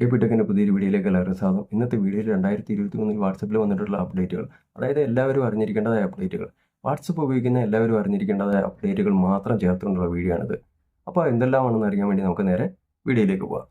എപ്പിടെക്കിന്റെ പുതിയൊരു വീഡിയോയിലേക്ക് എല്ലാവരും സ്വാഗതം. ഇന്നത്തെ വീഡിയോയിൽ രണ്ടായിരത്തി ഇരുപത്തി മൂന്നിൽ വാട്സപ്പിൽ വന്നിട്ടുള്ള അപ്ഡേറ്റുകൾ അതായത് എല്ലാവരും അറിഞ്ഞിരിക്കേണ്ടതായ അപ്ഡേറ്റുകൾ വാട്സപ്പ് ഉപയോഗിക്കുന്ന എല്ലാവരും അറിഞ്ഞിരിക്കേണ്ടതായ അപ്ഡേറ്റുകൾ മാത്രം ചേർത്തുകൊണ്ടുള്ള വീഡിയോ ആണിത്. അപ്പോൾ എന്തെല്ലാമാണെന്ന് അറിയാൻ വേണ്ടി നമുക്ക് നേരെ വീഡിയോയിലേക്ക് പോകാം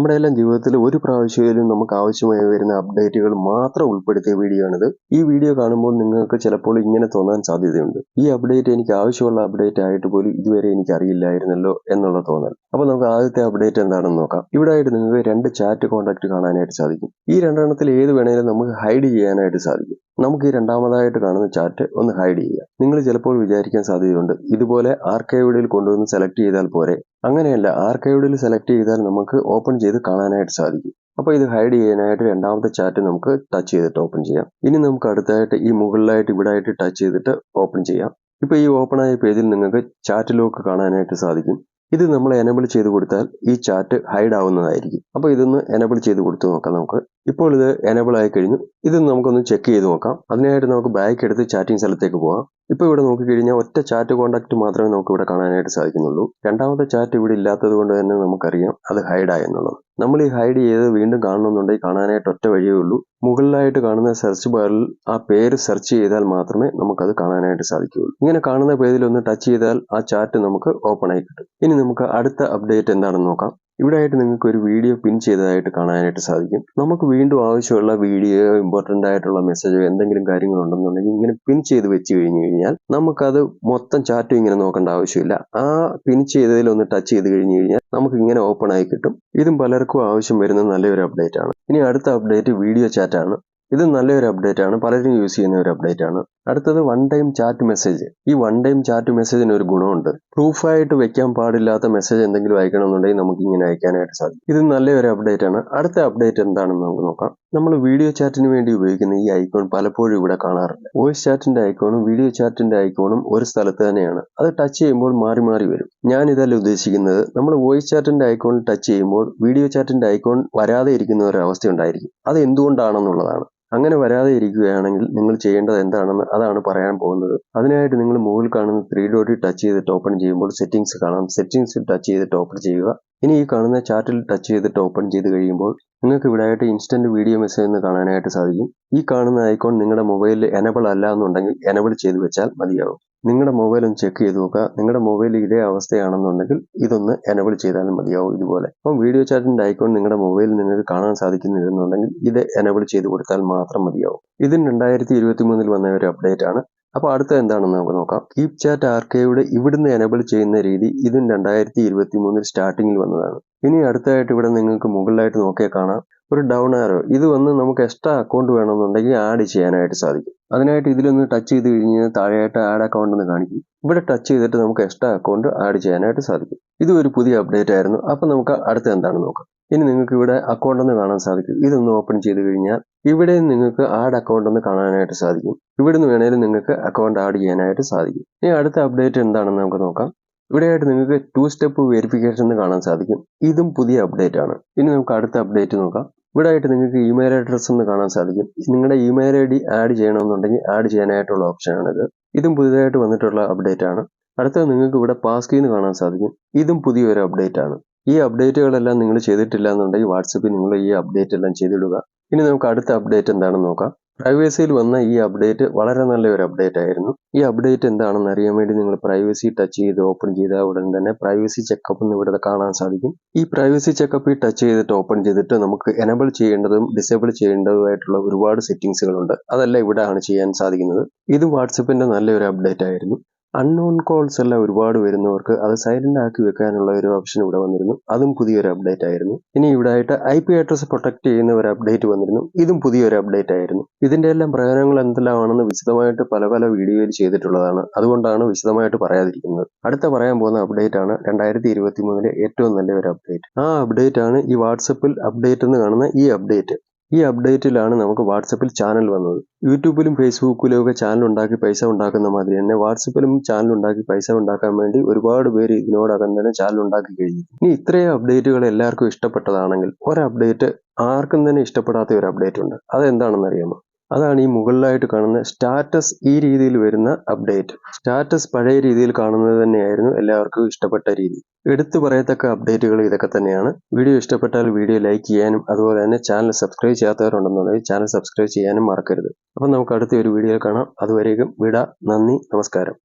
നമ്മുടെ എല്ലാം ജീവിതത്തിൽ ഒരു പ്രാവശ്യമായാലും നമുക്ക് ആവശ്യമായി വരുന്ന അപ്ഡേറ്റുകൾ മാത്രം ഉൾപ്പെടുത്തിയ വീഡിയോ ആണിത്. ഈ വീഡിയോ കാണുമ്പോൾ നിങ്ങൾക്ക് ചിലപ്പോൾ ഇങ്ങനെ തോന്നാൻ സാധ്യതയുണ്ട്. ഈ അപ്ഡേറ്റ് എനിക്ക് ആവശ്യമുള്ള അപ്ഡേറ്റ് ആയിട്ട് പോലും ഇതുവരെ എനിക്ക് അറിയില്ലായിരുന്നല്ലോ എന്നുള്ള തോന്നൽ. അപ്പോൾ നമുക്ക് ആദ്യത്തെ അപ്ഡേറ്റ് എന്താണെന്ന് നോക്കാം. ഇവിടെ ആയിട്ട് നിങ്ങൾക്ക് രണ്ട് ചാറ്റ് കോൺടാക്ട് കാണാനായിട്ട് സാധിക്കും. ഈ രണ്ടെണ്ണത്തിൽ ഏത് വേണേലും നമുക്ക് ഹൈഡ് ചെയ്യാനായിട്ട് സാധിക്കും. നമുക്ക് ഈ രണ്ടാമതായിട്ട് കാണുന്ന ചാറ്റ് ഒന്ന് ഹൈഡ് ചെയ്യാം. നിങ്ങൾ ചിലപ്പോൾ വിചാരിക്കാൻ സാധ്യതയുണ്ട്. ഇതുപോലെ ആർക്കൈവിഡിൽ കൊണ്ടുവന്ന് സെലക്ട് ചെയ്താൽ പോരെ. അങ്ങനെയല്ല ആർക്കൈവ്ഡിൽ സെലക്ട് ചെയ്താൽ നമുക്ക് ഓപ്പൺ ചെയ്ത് കാണാനായിട്ട് സാധിക്കും. അപ്പോൾ ഇത് ഹൈഡ് ചെയ്യാനായിട്ട് രണ്ടാമത്തെ ചാറ്റ് നമുക്ക് ടച്ച് ചെയ്തിട്ട് ഓപ്പൺ ചെയ്യാം. ഇനി നമുക്ക് അടുത്തായിട്ട് ഈ മുകളിലായിട്ട് ഇവിടെ ആയിട്ട് ടച്ച് ചെയ്തിട്ട് ഓപ്പൺ ചെയ്യാം. ഇപ്പോൾ ഈ ഓപ്പൺ ആയ പേജിൽ നിങ്ങൾക്ക് ചാറ്റ് ലോക്ക് കാണാനായിട്ട് സാധിക്കും. ഇത് നമ്മൾ എനബിൾ ചെയ്ത് കൊടുത്താൽ ഈ ചാറ്റ് ഹൈഡ് ആവുന്നതായിരിക്കും. അപ്പോൾ ഇതൊന്ന് എനബിൾ ചെയ്ത് കൊടുത്തു നോക്കാം നമുക്ക്. ഇപ്പോൾ ഇത് എനബിൾ ആയി കഴിഞ്ഞു. ഇത് നമുക്കൊന്ന് ചെക്ക് ചെയ്ത് നോക്കാം. അതിനായിട്ട് നമുക്ക് ബാക്ക് എടുത്ത് ചാറ്റിംഗ് സ്ഥലത്തേക്ക് പോകാം ഇപ്പോൾ ഇവിടെ നോക്കിക്കഴിഞ്ഞാൽ ഒറ്റ ചാറ്റ് കോണ്ടാക്റ്റ് മാത്രമേ നമുക്ക് ഇവിടെ കാണാനായിട്ട് സാധിക്കുന്നുള്ളൂ. രണ്ടാമത്തെ ചാറ്റ് ഇവിടെ ഇല്ലാത്തത് കൊണ്ട് തന്നെ നമുക്കറിയാം അത് ഹൈഡായി എന്നുള്ളത് നമ്മൾ ഈ ഹൈഡ് ചെയ്ത് വീണ്ടും കാണണമെന്നുണ്ടെങ്കിൽ കാണാനായിട്ട് ഒറ്റ വഴിയേ ഉള്ളൂ. മുകളിലായിട്ട് കാണുന്ന സെർച്ച് ബാറിൽ ആ പേര് സെർച്ച് ചെയ്താൽ മാത്രമേ നമുക്കത് കാണാനായിട്ട് സാധിക്കുകയുള്ളൂ. ഇങ്ങനെ കാണുന്ന പേരിൽ ഒന്ന് ടച്ച് ചെയ്താൽ ആ ചാറ്റ് നമുക്ക് ഓപ്പൺ ആയി കിട്ടും. ഇനി നമുക്ക് അടുത്ത അപ്ഡേറ്റ് എന്താണെന്ന് നോക്കാം. ഇവിടെ ആയിട്ട് നിങ്ങൾക്ക് ഒരു വീഡിയോ പിൻ ചെയ്തതായിട്ട് കാണാനായിട്ട് സാധിക്കും. നമുക്ക് വീണ്ടും ആവശ്യമുള്ള വീഡിയോ ഇമ്പോർട്ടന്റ് ആയിട്ടുള്ള മെസ്സേജോ എന്തെങ്കിലും കാര്യങ്ങളുണ്ടെന്നുണ്ടെങ്കിൽ ഇങ്ങനെ പിൻ ചെയ്ത് വെച്ച് കഴിഞ്ഞു കഴിഞ്ഞാൽ നമുക്കത് മൊത്തം ചാറ്റും ഇങ്ങനെ നോക്കേണ്ട ആവശ്യമില്ല. ആ പിൻ ചെയ്തതിൽ ഒന്ന് ടച്ച് ചെയ്ത് കഴിഞ്ഞു കഴിഞ്ഞാൽ നമുക്ക് ഇങ്ങനെ ഓപ്പൺ ആയി കിട്ടും. ഇതും പലർക്കും ആവശ്യം വരുന്ന നല്ലൊരു അപ്ഡേറ്റ് ആണ്. ഇനി അടുത്ത അപ്ഡേറ്റ് വീഡിയോ ചാറ്റാണ്. ഇത് നല്ലൊരു അപ്ഡേറ്റ് ആണ്. പലരും യൂസ് ചെയ്യുന്ന ഒരു അപ്ഡേറ്റ് ആണ്. അടുത്തത് വൺ ടൈം ചാറ്റ് മെസ്സേജ് ഈ വൺ ടൈം ചാറ്റ് മെസ്സേജിന് ഒരു ഗുണമുണ്ട്. പ്രൂഫായിട്ട് വെക്കാൻ പാടില്ലാത്ത മെസ്സേജ് എന്തെങ്കിലും അയക്കണമെന്നുണ്ടെങ്കിൽ നമുക്ക് ഇങ്ങനെ അയക്കാനായിട്ട് സാധിക്കും. ഇത് നല്ലൊരു അപ്ഡേറ്റ് ആണ്. അടുത്ത അപ്ഡേറ്റ് എന്താണെന്ന് നമുക്ക് നോക്കാം. നമ്മൾ വീഡിയോ ചാറ്റിന് വേണ്ടി ഉപയോഗിക്കുന്ന ഈ ഐക്കോൺ പലപ്പോഴും ഇവിടെ കാണാറില്ല വോയിസ് ചാറ്റിന്റെ ഐക്കോണും വീഡിയോ ചാറ്റിന്റെ ഐക്കോണും ഒരു സ്ഥലത്ത് തന്നെയാണ്. അത് ടച്ച് ചെയ്യുമ്പോൾ മാറി മാറി വരും. ഞാൻ ഇതല്ല ഉദ്ദേശിക്കുന്നത്. നമ്മൾ വോയിസ് ചാറ്റിന്റെ ഐക്കോൺ ടച്ച് ചെയ്യുമ്പോൾ വീഡിയോ ചാറ്റിന്റെ ഐക്കോൺ വരാതെ ഇരിക്കുന്ന ഒരു അവസ്ഥ ഉണ്ടായിരിക്കും അത് എന്തുകൊണ്ടാണെന്നുള്ളതാണ് അങ്ങനെ വരാതെ ഇരിക്കുകയാണെങ്കിൽ നിങ്ങൾ ചെയ്യേണ്ടത് എന്താണെന്ന് അതാണ് പറയാൻ പോകുന്നത്. അതിനായിട്ട് നിങ്ങൾ മുകളിൽ കാണുന്ന ത്രീ ഡോട്ടിൽ ടച്ച് ചെയ്തിട്ട് ഓപ്പൺ ചെയ്യുമ്പോൾ സെറ്റിംഗ്സ് കാണാം. സെറ്റിംഗ്സിൽ ടച്ച് ചെയ്തിട്ട് ഓപ്പൺ ചെയ്യുക. ഇനി ഈ കാണുന്ന ചാറ്റിൽ ടച്ച് ചെയ്തിട്ട് ഓപ്പൺ ചെയ്ത് കഴിയുമ്പോൾ നിങ്ങൾക്ക് ഇവിടെ ആയിട്ട് ഇൻസ്റ്റന്റ് വീഡിയോ മെസ്സേജ് എന്ന് കാണാനായിട്ട് സാധിക്കും. ഈ കാണുന്ന ഐക്കോൺ നിങ്ങളുടെ മൊബൈലിൽ എനബിൾ അല്ല എന്നുണ്ടെങ്കിൽ എനബിൾ ചെയ്ത് വെച്ചാൽ മതിയാവും. നിങ്ങളുടെ മൊബൈൽ ഒന്ന് ചെക്ക് ചെയ്ത് നോക്കുക നിങ്ങളുടെ മൊബൈൽ ഇതേ അവസ്ഥയാണെന്നുണ്ടെങ്കിൽ ഇതൊന്ന് എനബിൾ ചെയ്താലും മതിയാവും ഇതുപോലെ. അപ്പം വീഡിയോ ചാറ്റിന്റെ ഐക്കോൺ നിങ്ങളുടെ മൊബൈലിൽ നിങ്ങൾക്ക് കാണാൻ സാധിക്കുന്നില്ലെന്നുണ്ടെങ്കിൽ ഇത് എനബിൾ ചെയ്ത് കൊടുത്താൽ മാത്രം മതിയാവും. ഇതിന് രണ്ടായിരത്തി ഇരുപത്തി മൂന്നിൽ വന്ന ഒരു അപ്ഡേറ്റ് ആണ്. അപ്പോൾ അടുത്ത എന്താണെന്ന് നമുക്ക് നോക്കാം. കീപ് ചാറ്റ് ആർക്കൈവ്ഡ് ഇവിടുന്ന് എനബിൾ ചെയ്യുന്ന രീതി ഇതും രണ്ടായിരത്തി ഇരുപത്തി മൂന്നിൽ സ്റ്റാർട്ടിങ്ങിൽ വന്നതാണ്. ഇനി അടുത്തായിട്ട് ഇവിടെ നിങ്ങൾക്ക് മുകളിലായിട്ട് നോക്കിയാൽ കാണാം. ഒരു ഡൗൺ ആരോ ഇത് വന്ന് നമുക്ക് എക്സ്ട്രാ അക്കൗണ്ട് വേണമെന്നുണ്ടെങ്കിൽ ആഡ് ചെയ്യാനായിട്ട് സാധിക്കും. അതിനായിട്ട് ഇതിലൊന്ന് ടച്ച് ചെയ്ത് കഴിഞ്ഞാൽ താഴെയായിട്ട് ആഡ് അക്കൗണ്ട് എന്ന് കാണിക്കും. ഇവിടെ ടച്ച് ചെയ്തിട്ട് നമുക്ക് എക്സ്ട്രാ അക്കൗണ്ട് ആഡ് ചെയ്യാനായിട്ട് സാധിക്കും. ഇത് ഒരു പുതിയ അപ്ഡേറ്റ് ആയിരുന്നു. അപ്പോൾ നമുക്ക് അടുത്ത എന്താണ് നോക്കാം. ഇനി നിങ്ങൾക്ക് ഇവിടെ അക്കൗണ്ട് ഒന്ന് കാണാൻ സാധിക്കും. ഇതൊന്ന് ഓപ്പൺ ചെയ്ത് കഴിഞ്ഞാൽ ഇവിടെ നിങ്ങൾക്ക് ആഡ് അക്കൗണ്ട് ഒന്ന് കാണാനായിട്ട് സാധിക്കും. ഇവിടുന്ന് വേണേലും നിങ്ങൾക്ക് അക്കൗണ്ട് ആഡ് ചെയ്യാനായിട്ട് സാധിക്കും. ഇനി അടുത്ത അപ്ഡേറ്റ് എന്താണെന്ന് നമുക്ക് നോക്കാം. ഇവിടെയായിട്ട് നിങ്ങൾക്ക് ടു സ്റ്റെപ്പ് വെരിഫിക്കേഷൻ എന്ന് കാണാൻ സാധിക്കും. ഇതും പുതിയ അപ്ഡേറ്റ് ആണ്. ഇനി നമുക്ക് അടുത്ത അപ്ഡേറ്റ് നോക്കാം. ഇവിടെ ആയിട്ട് നിങ്ങൾക്ക് ഇമെയിൽ അഡ്രസ്സ് ഒന്ന് കാണാൻ സാധിക്കും. നിങ്ങളുടെ ഇമെയിൽ ഐ ഡി ആഡ് ചെയ്യണമെന്നുണ്ടെങ്കിൽ ആഡ് ചെയ്യാനായിട്ടുള്ള ഓപ്ഷനാണിത് ഇതും പുതിയതായിട്ട് വന്നിട്ടുള്ള അപ്ഡേറ്റ് ആണ്. അടുത്തത് നിങ്ങൾക്ക് ഇവിടെ പാസ് കീന്ന് കാണാൻ സാധിക്കും. ഇതും പുതിയൊരു അപ്ഡേറ്റ് ആണ്. ഈ അപ്ഡേറ്റുകളെല്ലാം നിങ്ങൾ ചെയ്തിട്ടില്ല എന്നുണ്ടെങ്കിൽ വാട്സപ്പിൽ നിങ്ങൾ ഈ അപ്ഡേറ്റ് എല്ലാം ചെയ്തിടുക. ഇനി നമുക്ക് അടുത്ത അപ്ഡേറ്റ് എന്താണെന്ന് നോക്കാം. പ്രൈവസിയിൽ വന്ന ഈ അപ്ഡേറ്റ് വളരെ നല്ല ഒരു അപ്ഡേറ്റ് ആയിരുന്നു. ഈ അപ്ഡേറ്റ് എന്താണെന്ന് അറിയാൻ വേണ്ടി നിങ്ങൾ പ്രൈവസി ടച്ച് ചെയ്ത് ഓപ്പൺ ചെയ്ത ഉടൻ തന്നെ പ്രൈവസി ചെക്കപ്പ് എന്ന് ഇവിടെ കാണാൻ സാധിക്കും. ഈ പ്രൈവസി ചെക്കപ്പ് ടച്ച് ചെയ്തിട്ട് ഓപ്പൺ ചെയ്തിട്ട് നമുക്ക് എനബിൾ ചെയ്യേണ്ടതും ഡിസേബിൾ ചെയ്യേണ്ടതുമായിട്ടുള്ള ഒരുപാട് സെറ്റിംഗ്സുകളുണ്ട് അതെല്ലാം ഇവിടെ ആണ് ചെയ്യാൻ സാധിക്കുന്നത്. ഇത് വാട്സപ്പിന്റെ നല്ലൊരു അപ്ഡേറ്റ് ആയിരുന്നു. അൺനോൺ കോൾസ് എല്ലാം ഒരുപാട് വരുന്നവർക്ക് അത് സൈലന്റ് ആക്കി വെക്കാനുള്ള ഒരു ഓപ്ഷൻ ഇവിടെ വന്നിരുന്നു. അതും പുതിയൊരു അപ്ഡേറ്റ് ആയിരുന്നു. ഇനി ഇവിടെ ആയിട്ട് ഐ പി അഡ്രസ് പ്രൊട്ടക്ട് ചെയ്യുന്ന ഒരു അപ്ഡേറ്റ് വന്നിരുന്നു. ഇതും പുതിയൊരു അപ്ഡേറ്റ് ആയിരുന്നു. ഇതിന്റെ എല്ലാം പ്രയോജനങ്ങൾ എന്തെല്ലാമാണെന്ന് വിശദമായിട്ട് പല പല വീഡിയോയിൽ ചെയ്തിട്ടുള്ളതാണ്. അതുകൊണ്ടാണ് വിശദമായിട്ട് പറയാതിരിക്കുന്നത്. അടുത്ത പറയാൻ പോകുന്ന അപ്ഡേറ്റ് ആണ് രണ്ടായിരത്തി ഇരുപത്തി മൂന്നിലെ ഏറ്റവും നല്ല ഒരു അപ്ഡേറ്റ് ആ അപ്ഡേറ്റ് ആണ് ഈ വാട്സപ്പിൽ അപ്ഡേറ്റ് എന്ന് കാണുന്ന ഈ അപ്ഡേറ്റ് ഈ അപ്ഡേറ്റിലാണ് നമുക്ക് വാട്സപ്പിൽ ചാനൽ വന്നത്. യൂട്യൂബിലും ഫേസ്ബുക്കിലും ഒക്കെ ചാനൽ ഉണ്ടാക്കി പൈസ ഉണ്ടാക്കുന്ന മാതിരി തന്നെ വാട്സപ്പിലും ചാനൽ ഉണ്ടാക്കി പൈസ ഉണ്ടാക്കാൻ വേണ്ടി ഒരുപാട് പേര് ഇതിനോടകം തന്നെ ചാനൽ ഉണ്ടാക്കി കഴിഞ്ഞു. ഇനി ഇത്രയും അപ്ഡേറ്റുകൾ എല്ലാവർക്കും ഇഷ്ടപ്പെട്ടതാണെങ്കിൽ ഒരു അപ്ഡേറ്റ് ആർക്കും തന്നെ ഇഷ്ടപ്പെടാത്ത ഒരു അപ്ഡേറ്റ് ഉണ്ട്. അതെന്താണെന്ന് അറിയാമോ അതാണ് ഈ മുകളിലായിട്ട് കാണുന്ന സ്റ്റാറ്റസ് ഈ രീതിയിൽ വരുന്ന അപ്ഡേറ്റ്. സ്റ്റാറ്റസ് പഴയ രീതിയിൽ കാണുന്നത് തന്നെയായിരുന്നു എല്ലാവർക്കും ഇഷ്ടപ്പെട്ട രീതി. എടുത്തു പറയത്തക്ക അപ്ഡേറ്റുകൾ ഇതൊക്കെ തന്നെയാണ്. വീഡിയോ ഇഷ്ടപ്പെട്ടാൽ വീഡിയോ ലൈക്ക് ചെയ്യാനും അതുപോലെ തന്നെ ചാനൽ സബ്സ്ക്രൈബ് ചെയ്യാത്തവരുണ്ടെന്നുണ്ടെങ്കിൽ ചാനൽ സബ്സ്ക്രൈബ് ചെയ്യാനും മറക്കരുത്. അപ്പം നമുക്ക് അടുത്ത ഒരു വീഡിയോ കാണാം. അതുവരേക്കും വിട. നന്ദി. നമസ്കാരം.